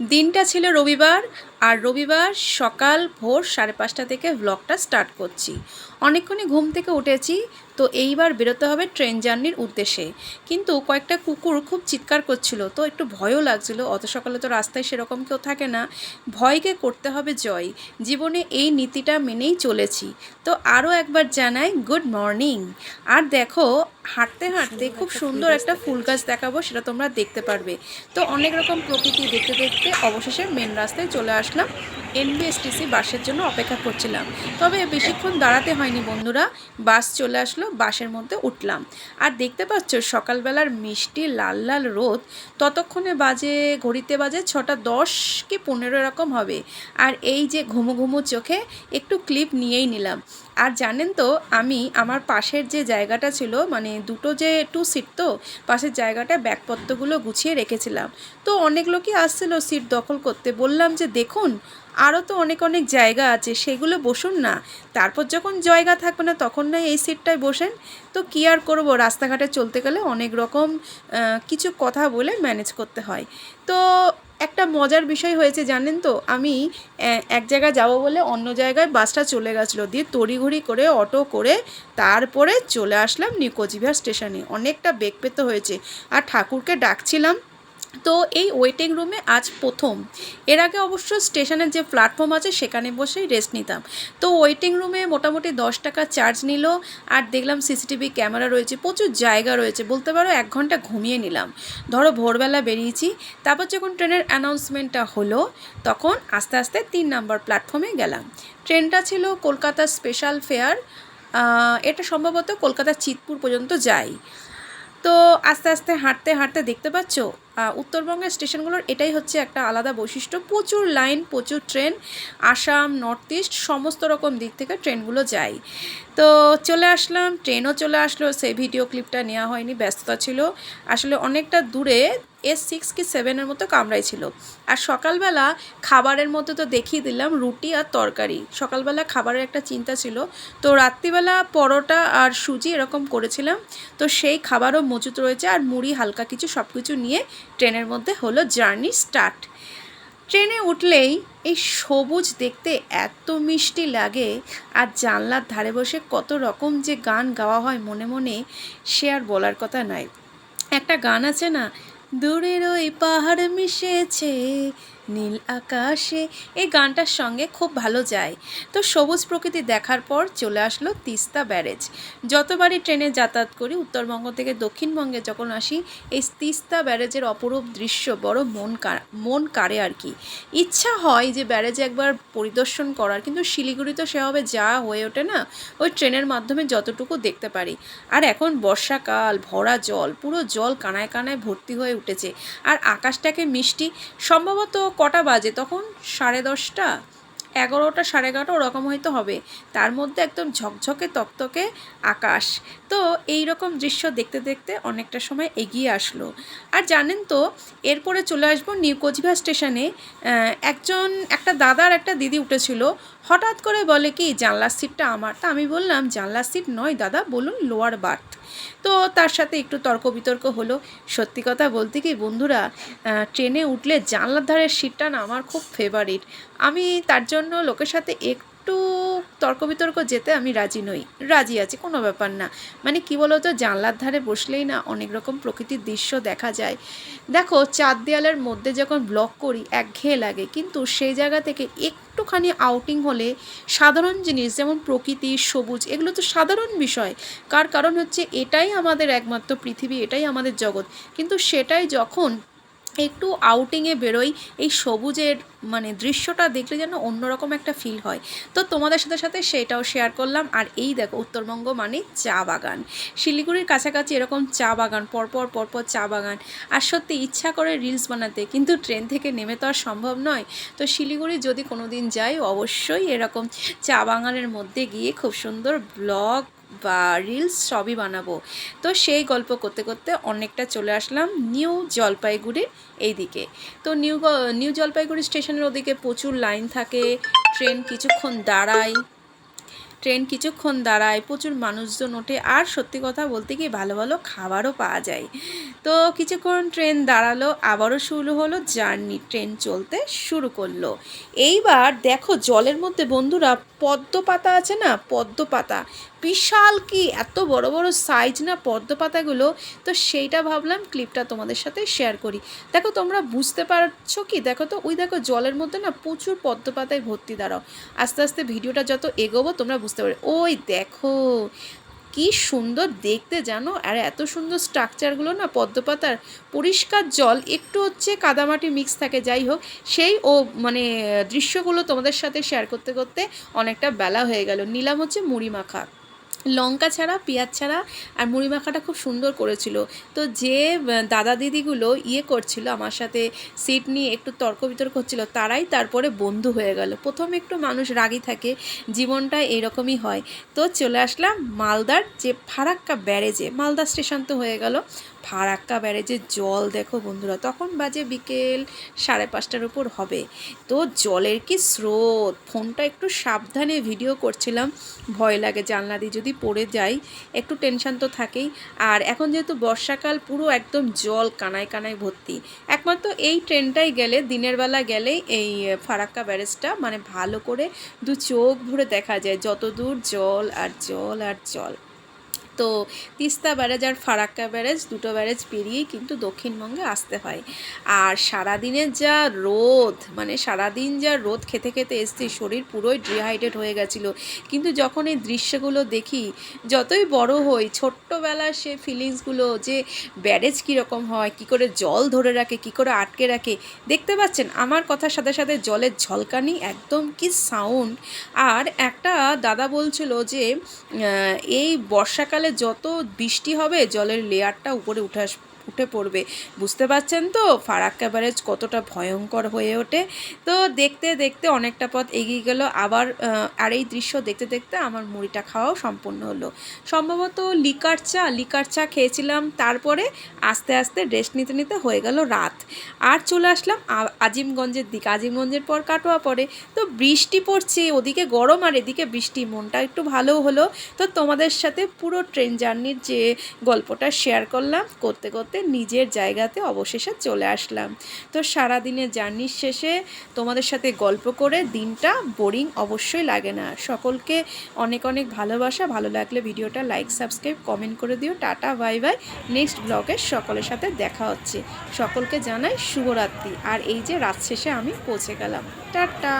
দিনটা ছিল রবিবার আর রবিবার সকাল ভোর সাড়ে পাঁচটা থেকে ব্লগটা স্টার্ট করছি। অনেকক্ষণই ঘুম থেকে উঠেছি, তো এইবার বেরোতে হবে ট্রেন জার্নির উদ্দেশ্যে। কিন্তু কয়েকটা কুকুর খুব চিৎকার করছিল, তো একটু ভয়ও লাগছিল। অত সকালে তো রাস্তায় সেরকম কেউ থাকে না। ভয়কে করতে হবে জয়। জীবনে এই নীতিটা মেনেই চলেছি। তো আরও একবার জানাই গুড মর্নিং আর দেখো হাঁটতে হাঁটতে খুব সুন্দর একটা ফুল গাছ দেখাবো, সেটা তোমরা দেখতে পারবে। তো অনেক রকম প্রকৃতি দেখতে দেখতে অবশেষে মেন রাস্তায় চলে আসলাম। এনবিএসটিসি বাসের জন্য অপেক্ষা করছিলাম। তবে বেশিক্ষণ দাঁড়াতে হয়নি বন্ধুরা। বাস চলে আসলো, বাসের মধ্যে উঠলাম। আর দেখতে পাচ্ছ, সকালবেলার মিষ্টি লাল লাল রোদ। ততক্ষণে বাজে, ঘড়িতে বাজে ছটা দশ কি পনেরো এরকম হবে। আর এই যে ঘুমো ঘুমো চোখে, একটু ক্লিপ নিয়েই নিলাম। আর জানেন তো, আমি আমার পাশের যে জায়গাটা ছিল মানে দুটো যে টু সিট তো, পাশের জায়গাটা ব্যাগপত্রগুলো গুছিয়ে রেখেছিলাম। তো অনেক লোকই আসছিল সিট দখল করতে। বললাম যে, দেখুন আরও তো অনেক অনেক জায়গা আছে, সেগুলো বসুন না। তারপর যখন জায়গা থাকবে না, তখন না এই সিটটায় বসেন। তো কী আর করব, রাস্তাঘাটে চলতে গেলে অনেক রকম কিছু কথা বলে ম্যানেজ করতে হয়। তো একটা মজার বিষয় হয়েছে জানেন তো, আমি এক জায়গায় যাব বলে অন্য জায়গায় বাসটা চলে গেছিল, দিয়ে তড়িঘড়ি করে, অটো করে তারপরে চলে আসলাম নিউ স্টেশনে। অনেকটা বেগ পেতে হয়েছে। আর ঠাকুরকে ডাকছিলাম তো এই ওয়েটিং রুমে আজ প্রথম। এর আগে অবশ্য স্টেশনের যে প্ল্যাটফর্ম আছে, সেখানে বসেই রেস্ট নিতাম। তো ওয়েটিং রুমে মোটামুটি দশ টাকা চার্জ নিল, আর দেখলাম সিসিটিভি ক্যামেরা রয়েছে, প্রচুর জায়গা রয়েছে, বলতে পারো এক ঘণ্টা ঘুমিয়ে নিলাম। ধরো ভোরবেলা বেরিয়েছি, তারপর যখন ট্রেনের অ্যানাউন্সমেন্টটা হলো, তখন আস্তে আস্তে তিন নাম্বার প্ল্যাটফর্মে গেলাম। ট্রেনটা ছিল কলকাতা স্পেশাল ফেয়ার এটা সম্ভবত কলকাতা চিতপুর পর্যন্ত যায় তো আস্তে আস্তে হাঁটতে হাঁটতে দেখতে পাচ্ছ? উত্তরবঙ্গের স্টেশনগুলোর এটাই হচ্ছে একটা আলাদা বৈশিষ্ট্য। প্রচুর লাইন, প্রচুর ট্রেন, আসাম, নর্থ ইস্ট, সমস্ত রকম দিক থেকে ট্রেনগুলো যায়। তো চলে আসলাম, ট্রেনও চলে আসলো, সেই ভিডিও ক্লিপটা নেওয়া হয়নি, ব্যস্ততা ছিল। আসলে অনেকটা দূরে এস সিক্স কি সেভেনের মতো কামরাই ছিল আর সকালবেলা খাবারের মধ্যে তো দেখিয়ে দিলাম, রুটি আর তরকারি। সকালবেলা খাবারের একটা চিন্তা ছিল। তো রাত্রিবেলা পরোটা আর সুজি এরকম করেছিলাম। তো সেই খাবারও মজুত রয়েছে আর মুড়ি, হালকা কিছু সব কিছু নিয়ে ট্রেনের মধ্যে হলো জার্নি স্টার্ট। ট্রেনে উঠলেই এই সবুজ দেখতে এত মিষ্টি লাগে আর জানলার ধারে বসে কত রকম যে গান গাওয়া হয় মনে মনে সে আর বলার কথা নয় একটা গান আছে না দূরের ওই পাহাড় মিশেছে। নীল আকাশে এই গানটার সঙ্গে খুব ভালো যায়। তো সবুজ প্রকৃতি দেখার পর চলে আসলো তিস্তা ব্যারেজ। যতবারই ট্রেনে যাতায়াত করি, উত্তরবঙ্গ থেকে দক্ষিণবঙ্গে যখন আসি, এই তিস্তা ব্যারেজের অপরূপ দৃশ্য বড় মন মন কাড়ে আর কি। ইচ্ছা হয় যে ব্যারেজে একবার পরিদর্শন করার, কিন্তু শিলিগুড়ি তো সেভাবে যা হয়ে ওঠে না, ওই ট্রেনের মাধ্যমে যতটুকু দেখতে পারি। আর এখন বর্ষাকাল, ভরা জল, পুরো জল কানায় কানায় ভর্তি হয়ে উঠেছে। আর আকাশটাকে মিষ্টি, সম্ভবত কটা বাজে? তখন সাড়ে দশটা, এগারোটা, সাড়ে এগারোটা ওরকম হয়তো হবে। তার মধ্যে একদম ঝকঝকে, তকতকে আকাশ। তো এই রকম দৃশ্য দেখতে দেখতে অনেকটা সময় এগিয়ে আসলো। আর জানেন তো, এরপরে চলে আসব নিউ কোচবিহার স্টেশনে। একজন, একটা দাদা আর একটা দিদি উঠেছিল। হঠাৎ করে বলে কি, জানলার সিটটা আমার। তা আমি বললাম, জানলার সিট নয় দাদা, বলুন লোয়ার বার্থ তো তার সাথে একটু তর্ক বিতর্ক হলো। সত্যি কথা বলতে কি বন্ধুরা ট্রেনে উঠলে জানলার ধারের সিটটা না আমার খুব ফেভারিট আমি তার জন্য লোকের সাথে একটু তর্ক বিতর্ক যেতে আমি রাজি নই। রাজি আছি, কোনো ব্যাপার না। মানে কি বলতো, জানলার ধারে বসলেই না অনেক রকম প্রকৃতির দৃশ্য দেখা যায়। দেখো, চার দেয়ালের মধ্যে যখন ব্লক করি, একঘেয়ে লাগে। কিন্তু সেই জায়গা থেকে একটুখানি আউটিং হলে সাধারণ জিনিস, যেমন প্রকৃতি, সবুজ, এগুলো তো সাধারণ বিষয়। কার কারণ হচ্ছে, এটাই আমাদের একমাত্র পৃথিবী, এটাই আমাদের জগৎ। কিন্তু সেটাই যখন একটু আউটিংয়ে বেরোই, এই সবুজের মানে দৃশ্যটা দেখলে যেন অন্যরকম একটা ফিল হয়। তো তোমাদের সাথে সাথে সেটাও শেয়ার করলাম। আর এই দেখো, উত্তরবঙ্গ মানে চা বাগান। শিলিগুড়ির কাছাকাছি এরকম চা বাগান, পরপর পরপর চা বাগান। আর সত্যি ইচ্ছা করে রিলস বানাতে, কিন্তু ট্রেন থেকে নেমে তো আর সম্ভব নয়। তো শিলিগুড়ি যদি কোনো দিন যাই, অবশ্যই এরকম চা বাগানের মধ্যে গিয়ে খুব সুন্দর ব্লগ বা রিলস সবই বানাবো। তো সেই গল্প করতে করতে অনেকটা চলে আসলাম নিউ জলপাইগুড়ির এই দিকে তো নিউ নিউ জলপাইগুড়ি স্টেশনের ওদিকে প্রচুর লাইন থাকে, ট্রেন কিছুক্ষণ দাঁড়ায়, ট্রেন কিছুক্ষণ দাঁড়ায়, প্রচুর মানুষজন ওঠে, আর সত্যি কথা বলতে কি ভালো ভালো খাবারও পাওয়া যায়। তো কিছুক্ষণ ট্রেন দাঁড়াল, আবারও শুরু হলো জার্নি, ট্রেন চলতে শুরু করল। এইবার দেখো জলের মধ্যে বন্ধুরা পদ্ম পাতা আছে না, পদ্ম পাতা বিশাল কি? এত বড় বড় সাইজ না পদ্ম পাতাগুলো তো সেইটা ভাবলাম ক্লিপটা তোমাদের সাথে শেয়ার করি। দেখো তোমরা বুঝতে পারছ কি? দেখো তো, ওই দেখো জলের মধ্যে না প্রচুর পদ্ম পাতায় ভর্তি, দাঁড়াও। আস্তে আস্তে ভিডিওটা যত এগোবো তোমরা বুঝতে পারবে। ওই দেখো, কি সুন্দর দেখতে জানো? আর এত সুন্দর স্ট্রাকচারগুলো না পদ্ম পাতার পরিষ্কার জল, একটু হচ্ছে কাদামাটি মিক্স থাকে, যাই হোক। সেই ও মানে দৃশ্যগুলো তোমাদের সাথে শেয়ার করতে করতে অনেকটা বেলা হয়ে গেল। নিলাম হচ্ছে মুড়ি মাখা। লঙ্কা ছাড়া, পেঁয়াজ ছাড়া আর মুড়ি মাখাটা খুব সুন্দর করেছিল। তো যে দাদা দিদিগুলো ইয়ে করছিল আমার সাথে সিট নিয়ে একটু তর্ক বিতর্ক হচ্ছিল, তারাই তারপরে বন্ধু হয়ে গেল। প্রথম একটু মানুষ রাগি থাকে, জীবনটা এরকমই হয়। তো চলে আসলাম মালদার যে ফারাক্কা ব্যারেজে, মালদা স্টেশন তো হয়ে গেল। ফারাক্কা ব্যারেজের জল দেখো বন্ধুরা, তখন বাজে বিকেল সাড়ে পাঁচটার উপর হবে। তো জলের কি স্রোত? ফোনটা একটু সাবধানে ভিডিও করছিলাম, ভয় লাগে জানলা দিয়ে যদি পড়ে যাই, একটু টেনশন তো থাকেই। আর এখন যেহেতু বর্ষাকাল, পুরো একদম জল কানায় কানায় ভর্তি। একমাত্র এই ট্রেনটাই গেলে, দিনের বেলা গেলেই এই ফারাক্কা ব্যারেজটা মানে ভালো করে দু চোখ ভরে দেখা যায় যত দূর জল আর জল আর জল। তো তিস্তা ব্যারেজ আর ফারাক্কা ব্যারেজ দুটো ব্যারেজ পেরিয়েই কিন্তু দক্ষিণবঙ্গে আসতে হয়। আর সারাদিনের যা রোদ মানে সারাদিন যা রোদ খেতে খেতে এসছি, শরীর পুরোই ডিহাইড্রেট হয়ে গেছিল। কিন্তু যখন এই দৃশ্যগুলো দেখি, যতই বড় হই, ছোট্টবেলার সে ফিলিংসগুলো যে ব্যারেজ কীরকম হয়, কি করে জল ধরে রাখে, কি করে আটকে রাখে, দেখতে পাচ্ছেন, আমার কথার সাথে সাথে জলের ঝলকানি একদম কি সাউন্ড আর একটা দাদা বলছিল যে এই বর্ষাকালে যত বৃষ্টি হবে জলের লেয়ারটা উপরে উঠে আস উঠে পড়বে। বুঝতে পারছেন তো? ফারাক্কা ব্যারেজ কতটা ভয়ঙ্কর হয়ে ওঠে। তো দেখতে দেখতে অনেকটা পথ এগিয়ে গেল। আবার আর এই দৃশ্য দেখতে দেখতে আমার মুড়িটা খাওয়াও সম্পূর্ণ হলো। সম্ভবত লিকার চা লিকার চা খেয়েছিলাম। তারপরে আস্তে আস্তে রেস্ট নিতে নিতে হয়ে গেল রাত। আর চলে আসলাম আজিমগঞ্জের দিকে। আজিমগঞ্জের পর কাটোয়া পরে। তো বৃষ্টি পড়ছে, ওদিকে গরম আর এদিকে বৃষ্টি। মনটা একটু ভালো হলো। তো তোমাদের সাথে পুরো ট্রেন জার্নির যে গল্পটা শেয়ার করলাম, করতে করতে নিজের জায়গাতে অবশেষে চলে আসলাম। তো সারাদিনের জার্নির শেষে তোমাদের সাথে গল্প করে দিনটা বোরিং অবশ্যই লাগে না। সকলকে অনেক অনেক ভালোবাসা। ভালো লাগলে ভিডিওটা লাইক সাবস্ক্রাইব কমেন্ট করে দিও। টাটা বাই বাই নেক্সট ব্লগে সকলের সাথে দেখা হচ্ছে। সকলকে জানাই শুভরাত্রি। আর এই যে রাত শেষে আমি পৌঁছে গেলাম। টাটা!